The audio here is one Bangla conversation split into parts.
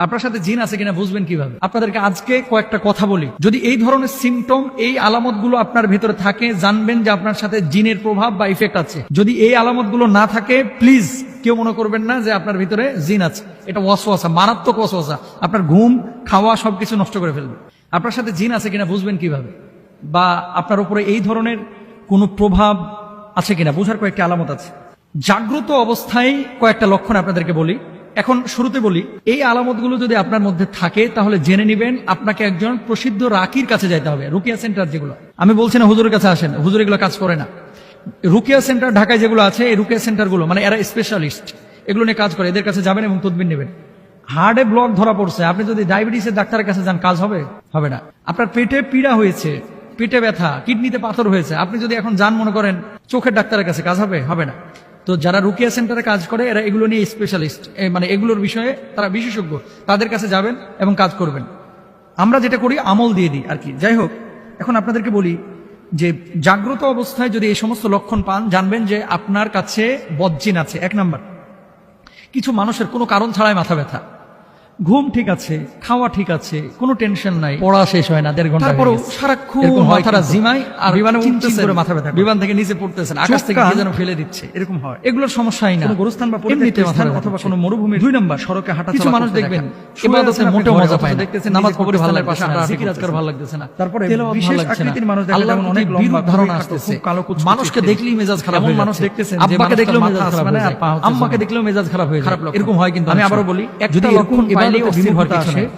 আপনার সাথে জিন আছে কিনা বুঝবেন কীভাবে? আপনাদেরকে আজকে কয়েকটা কথা বলি। যদি এই ধরনের সিমটম এই আলামতগুলো আপনার ভেতরে থাকে, জানবেন যে আপনার সাথে জিনের প্রভাব বা ইফেক্ট আছে। যদি এই আলামতগুলো না থাকে প্লিজ কেউ মনে করবেন না যে আপনার ভিতরে জিন আছে। এটা ওয়াসওয়াসা, মারাত্মক ওয়াসওয়াসা। আপনার ঘুম, খাওয়া সবকিছু নষ্ট করে ফেলবে। আপনার সাথে জিন আছে কিনা বুঝবেন কীভাবে? বা আপনার উপরে এই ধরনের কোনো প্রভাব আছে কিনা? বোঝার কয়েকটি আলামত আছে। জাগ্রত অবস্থায় কয়েকটা লক্ষণ আপনাদেরকে বলি। এখন শুরুতে বলি, এই আলামতগুলো যদি আপনার মধ্যে থাকে, তাহলে জেনে নেবেন আপনাকে একজন প্রসিদ্ধ রাকির কাছে যাইতে হবে, রুকিয়া সেন্টার যেগুলো। আমি বলছি না হুজুরের কাছে আসেন, হুজুর এগুলো কাজ করে না। রুকিয়া সেন্টার ঢাকায় যেগুলো আছে, এই রুকিয়া সেন্টারগুলো মানে এরা স্পেশালিস্ট এগুলো নিয়ে কাজ করে, এদের কাছে যাবেন এবং তদবির নেবেন। হার্টে ব্লক ধরা পড়ছে, আপনি যদি ডায়াবেটিসের ডাক্তারের কাছে যান, কাজ হবে? হবে না। আপনার পেটে পীড়া হয়েছে, পেটে ব্যথা, কিডনিতে পাথর হয়েছে, আপনি যদি এখন যান মনে করেন, চোখের ডাক্তারের কাছে, কাজ হবে? হবে না। তো যারা রুকিয়া সেন্টারে কাজ করে, এরা এগুলো নিয়ে স্পেশালিস্ট মানে এগুলোর বিষয়ে তারা বিশেষজ্ঞ। তাদের কাছে যাবেন এবং কাজ করবেন। আমরা যেটা করি, আমল দিয়ে দিই আর কি। যাই হোক, এখন আপনাদেরকে বলি যে জাগ্রত অবস্থায় যদি এই সমস্ত লক্ষণ পান, জানবেন যে আপনার কাছে বজ্জিন আছে। এক নাম্বার, কিছু মানুষের কোনো কারণ ছাড়াই মাথা ব্যথা। ঘুম ঠিক আছে খাওয়া ঠিক আছে কোনো টেনশন নাই পড়া শেষ হয় না দেড় ঘণ্টা গেছে। সারাক্ষণ মাথাটা। জিমায় আর বিমানে উঠতেছেন, করে মাথা ব্যথা বিমান থেকে নিচে পড়তেছেন আকাশ থেকে যেন ফেলে দিচ্ছে। এরকম হয়। এগুলোর সমস্যাই না। গোরস্থান বা এমনিতে স্থান অথবা কোনো মরুভূমির দুই নাম্বার সড়কে হাঁটা কিছু মানুষ দেখবেন আপনি মোটেও মজা পায় না। দেখতেছেন নামাজ ভালো না জিকির আজকার ভালো লাগতেছে না। তারপরে বিশেষ। আকৃতির মানুষ দেখা আল্লাহর যেমন অনেক লম্বা, ধারণা আসতেছে। কালো কুচকুচে মানুষকে দেখলেই মেজাজ খারাপ হয়ে মানুষ। দেখতেছেন আব্বাকে দেখলেও মেজাজ খারাপ হয়ে যায়। আম্মাকে দেখলেও মেজাজ খারাপ হয়ে যায়। এরকম হয় কিন্তু আমি সময়। বলি, একটা যদি এরকম লক্ষণ ইবাদতে পাইলেই বিমুখ বিমুখতা হওয়ার কিছু নেই।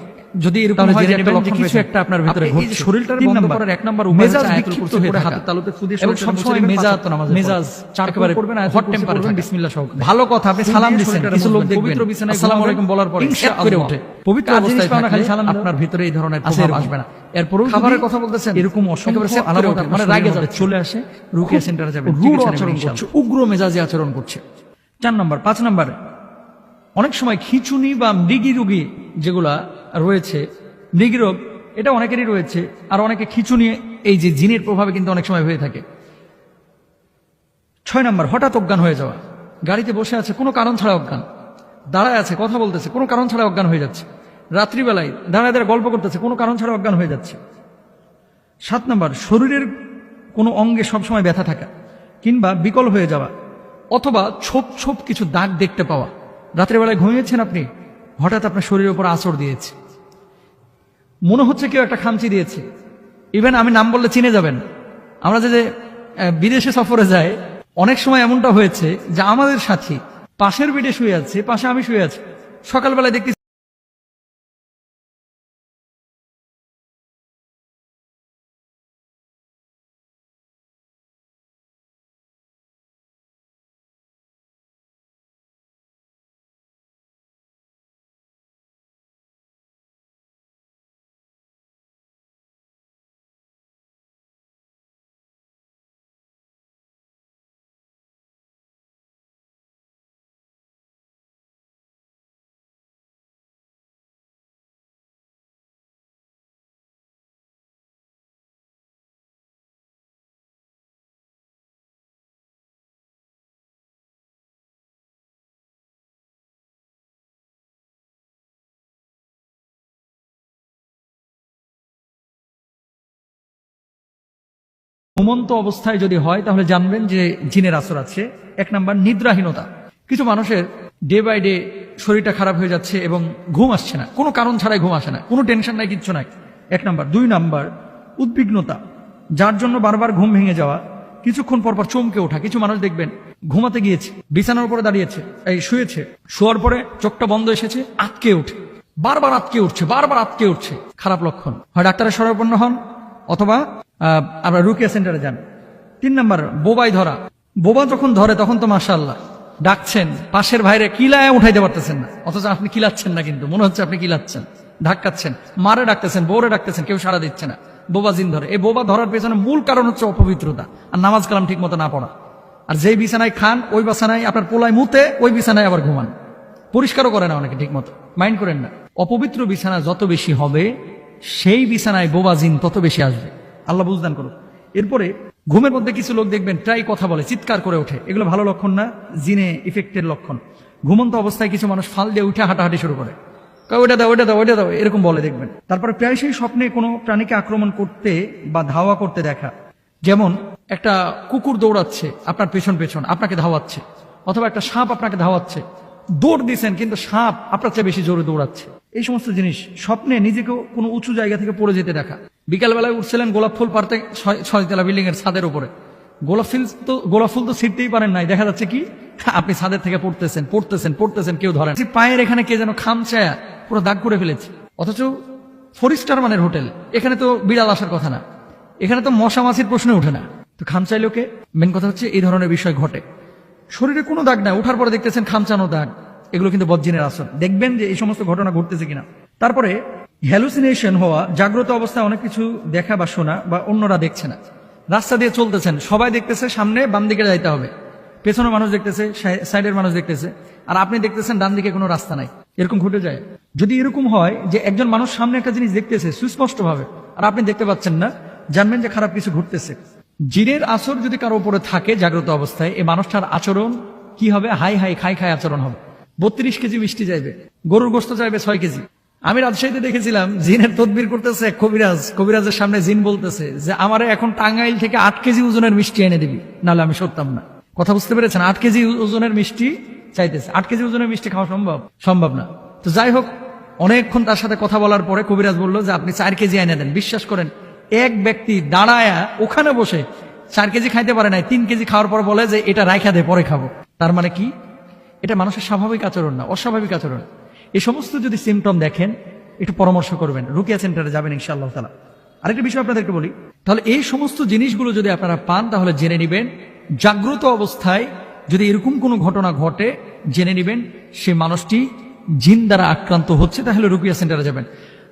যদি এরকম হয় যে একটা লক্ষণ কিছু একটা আপনার ভিতরে এই ঘটছে। শরীরটার বন্ধ করার এক নাম্বার উপায় মেজাজ বিক্ষিপ্ত হয়ে থাকা। তালুতে ফুদিয়ে এবং শরীরটা সবসময় মেজাজ পাঁচ মেজাজ চার করবেন আয়াতুল hot কুরসি temper বিসমিল্লাহ সহকারে। ভালো কথা আপনি সালাম কিছু লোক দেখবেন পবিত্র বিছানায় আসসালামু আলাইকুম বলার পরে। ইনশাআল্লাহ। করে ওঠে। পবিত্র অবস্থায় পাও খালি সালাম আপনার ভিতরে এই ধরনের প্রভাব আসবে না। এরপরও খাবারের কথা বলতেছেন। এরকম অসংখ্য আলামত মানে রাগে চলে আসে রুকিয়া সেন্টারে আচরণ করছে উগ্র মেজাজে আচরণ করছে। চার নম্বর পাঁচ নম্বর অনেক সময় খিচুনি বা মৃগী রোগী যেগুলা রয়েছে মৃগী রোগ, এটা অনেকেরই রয়েছে, আর অনেকে খিচুনি, এই যে জিনের প্রভাবে কিন্তু অনেক সময় হয়ে থাকে। ছয় নম্বর, হঠাৎ অজ্ঞান হয়ে যাওয়া। গাড়িতে বসে আছে, কোনো কারণ ছাড়া অজ্ঞান। দাঁড়ায় আছে, কথা বলতেছে, কোনো কারণ ছাড়া অজ্ঞান হয়ে যাচ্ছে। রাত্রিবেলায় দাঁড়ায় দাঁড়ায় গল্প করতেছে, কোনো কারণ ছাড়া অজ্ঞান হয়ে যাচ্ছে। সাত নম্বর, শরীরের কোনো অঙ্গে সবসময় ব্যথা থাকা কিংবা বিকল হয়ে যাওয়া, অথবা ছোপ ছোপ কিছু দাগ দেখতে পাওয়া। রাত্রেবেলায় ঘুমিয়েছেন আপনি? হঠাৎ আপনার শরীরের উপর আচর দিয়েছে। মনে হচ্ছে কেউ একটা খামচি দিয়েছে। ইভেন আমি নাম বললে চিনে যাবেন। আমরা যে বিদেশে সফরে যাই, অনেক সময় এমনটা হয়েছে যে আমাদের সাথী পাশের বেডে শুয়ে আছে, পাশে আমি শুয়ে আছি। সকালবেলায় দেখতে ঘুমন্ত অবস্থায় যদি হয়, তাহলে জানবেন যে জিনের আসর আছে। এক নাম্বার, নিদ্রাহীনতা। কিছু মানুষের ডে বাই ডে শরীরটা খারাপ হয়ে যাচ্ছে এবং ঘুম আসছে না। কোনো কারণ ছাড়াই ঘুম আসে না। কোনো টেনশন নাই, কিচ্ছু নাই। এক নাম্বার। দুই নাম্বার, উদ্বিগ্নতা। যার জন্য বারবার ঘুম ভেঙে যাওয়া, কিছুক্ষণ পর পর চমকে ওঠা। কিছু মানুষ দেখবেন, ঘুমাতে গিয়েছে, বিছানার উপরে দাঁড়িয়েছে, এই শুয়েছে। শোয়ার পরে চোখটা বন্ধ এসেছে আটকে উঠে বারবার আটকে উঠছে, বারবার আটকে উঠছে। খারাপ লক্ষণ। হয় ডাক্তারের সরপন্ন হন, অথবা আমরা রুকিয়া সেন্টারে যান। তিন নম্বর, বোবাই ধরা। বোবা যখন ধরে, তখন তো মাশাল্লাহ ডাকছেন। পাশের ভাইরে কিলায় উঠাইতে পারতেছেন না। অথচ আপনি কিলাচ্ছেন না কিন্তু, মনে হচ্ছে আপনি কিলাচ্ছেন। ধাক্কাচ্ছেন, মারে ডাকতেছেন, বউরে ডাকতেছেন, কেউ সাড়া দিচ্ছে না। বোবা জিন ধরে। এই বোবা ধরার পেছনে মূল কারণ হচ্ছে অপবিত্রতা আর নামাজ কালাম ঠিক মতো না পড়া। আর যেই বিছানায় খান, ওই বিছানায় আপনার পোলায় মুতে, ওই বিছানায় আবার ঘুমান। পরিষ্কারও করে না অনেকে ঠিক মতো মাইন্ড করেন না। অপবিত্র বিছানা যত বেশি হবে, সেই বিছানায় বোবা জিন তত বেশি আসবে। আল্লাহ বুঝদান করুক। এরপরে ঘুমের মধ্যে কিছু লোক দেখবেন প্রায় কথা বলে, চিৎকার করে ওঠে। এগুলো ভালো লক্ষণ না? জিনে ইফেক্টের লক্ষণ। ঘুমন্ত অবস্থায় কিছু মানুষ ফাল দিয়ে উঠে হাঁটাহাঁটি শুরু করে। ওইটা দাও ওইটা দাও ওইটা দাও, এরকম বলে দেখবেন। তারপরে প্রায়শই স্বপ্নে কোনো প্রাণীকে আক্রমণ করতে বা ধাওয়া করতে দেখা। যেমন একটা কুকুর দৌড়াচ্ছে আপনার পেছন পেছন, আপনাকে ধাওয়াচ্ছে। অথবা একটা সাপ আপনাকে ধাওয়াচ্ছে। দৌড় দিচ্ছেন কিন্তু সাপ আপনার চেয়ে বেশি জোরে দৌড়াচ্ছে। এই সমস্ত জিনিস স্বপ্নে নিজেকেও কোনো উঁচু জায়গা থেকে পড়ে যেতে দেখা। বিকালবেলায় উঠছিলেন গোলাপ ফুল পারতে ছয় ছয়তলা বিল্ডিং এর ছাদের উপরে। গোলাপ ফুল তো গোলাপ ফুল তো ছিটতেই পারেন নাই, দেখা যাচ্ছে কি? আপনি ছাদের থেকে পড়তেছেন পড়তেছেন পড়তেছেন, কেউ ধরেন পায়ের এখানে কে যেন খামচায়া পুরো দাগ করে ফেলেছে। অথচ ফোর স্টার মানের হোটেল, এখানে তো বিড়াল আসার কথা না। এখানে তো মশা মাছির প্রশ্ন ওঠে না। তো খামচাইলো কে মেন কথা হচ্ছে এই ধরনের বিষয় ঘটে। শরীরে কোনো দাগ নাই ওঠার পরে দেখতেছেন খামচানো দাগ। এগুলো কিন্তু বজ্জিনের আসন দেখবেন যে এই সমস্ত ঘটনা ঘটতেছে কিনা। তারপরে হ্যালুসিনেশন হওয়া, জাগ্রত অবস্থায় অনেক কিছু দেখা বা শোনা বা অন্যরা দেখছে না। রাস্তা দিয়ে চলতেছেন, সবাই দেখতেছে, সামনে বাম দিকে যাইতে হবে। পেছনে মানুষ দেখতেছে সাইডের মানুষ দেখতেছে, আর আপনি দেখতেছেন ডান দিকে কোনো রাস্তা নাই। এরকম ঘটে যায়। যদি এরকম হয় যে একজন মানুষ সামনে একটা জিনিস দেখতেছে সুস্পষ্ট ভাবে আর আপনি দেখতে পাচ্ছেন না, জানবেন যে খারাপ কিছু ঘটতেছে। জিনের আসর যদি কারও উপরে থাকে জাগ্রত অবস্থায় এই মানুষটার আচরণ কি হবে? হাই হাই, খাই খাই আচরণ হবে। বত্রিশ কেজি মিষ্টি যাইবে, গরুর গোস্ত চাইবে ছয় কেজি। আমি রাজশাহীতে দেখেছিলাম, জিনের তদবির করতেছে কবিরাজ, কবিরাজের সামনে জিন বলতেছে যে, আমার এখন টাঙ্গাইল থেকে আট কেজি ওজনের মিষ্টি এনে দিবি, নাহলে আমি সরতাম না। কথা বুঝতে পেরেছেন? আট কেজি ওজনের মিষ্টি চাইতেছে। আট কেজি ওজনের মিষ্টি খাওয়া সম্ভব? সম্ভব না। তো যাই হোক, অনেকক্ষণ তার সাথে কথা বলার পরে কবিরাজ বলল যে, আপনি চার কেজি এনে দেন। বিশ্বাস করেন, এক ব্যক্তি দাঁড়ায়া ওখানে বসে চার কেজি খাইতে পারে নাই, তিন কেজি খাওয়ার পর বলে যে, এটা রাইখা দে, পরে খাব। তার মানে কি? এটা মানুষের স্বাভাবিক আচরণ না, অস্বাভাবিক আচরণ। এই সমস্ত যদি সিমটম দেখেন, একটু পরামর্শ করবেন। রুকিয়া সেন্টারে যাবেন ইনশাআল্লাহ তালা আরেকটা বিষয় আপনাদেরকে বলি, তাহলে এই সমস্ত জিনিসগুলো যদি আপনারা পান, তাহলে জেনে নেবেন, জাগ্রত অবস্থায় যদি এরকম কোনো ঘটনা ঘটে, জেনে নেবেন, সে মানুষটি জিন দ্বারা আক্রান্ত হচ্ছে, তাহলে রুকিয়া সেন্টারে যাবেন।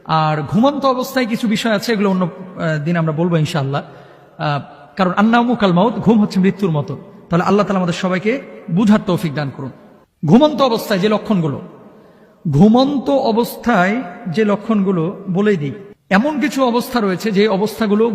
আর ঘুমন্ত অবস্থায় কিছু বিষয় আছে, এগুলো অন্য দিন আমরা বলব ইনশাআল্লাহ। কারণ আন্নামু কাল মাউত, ঘুম হচ্ছে মৃত্যুর মতো। তাহলে আল্লাহ তালা আমাদের সবাইকে বুঝার তৌফিক দান করুন। ঘুমন্ত অবস্থায় যে লক্ষণগুলো ঘুমন্ত অবস্থায় যে লক্ষণগুলো বলে দিই। এমন কিছু অবস্থা রয়েছে যে অবস্থাগুলো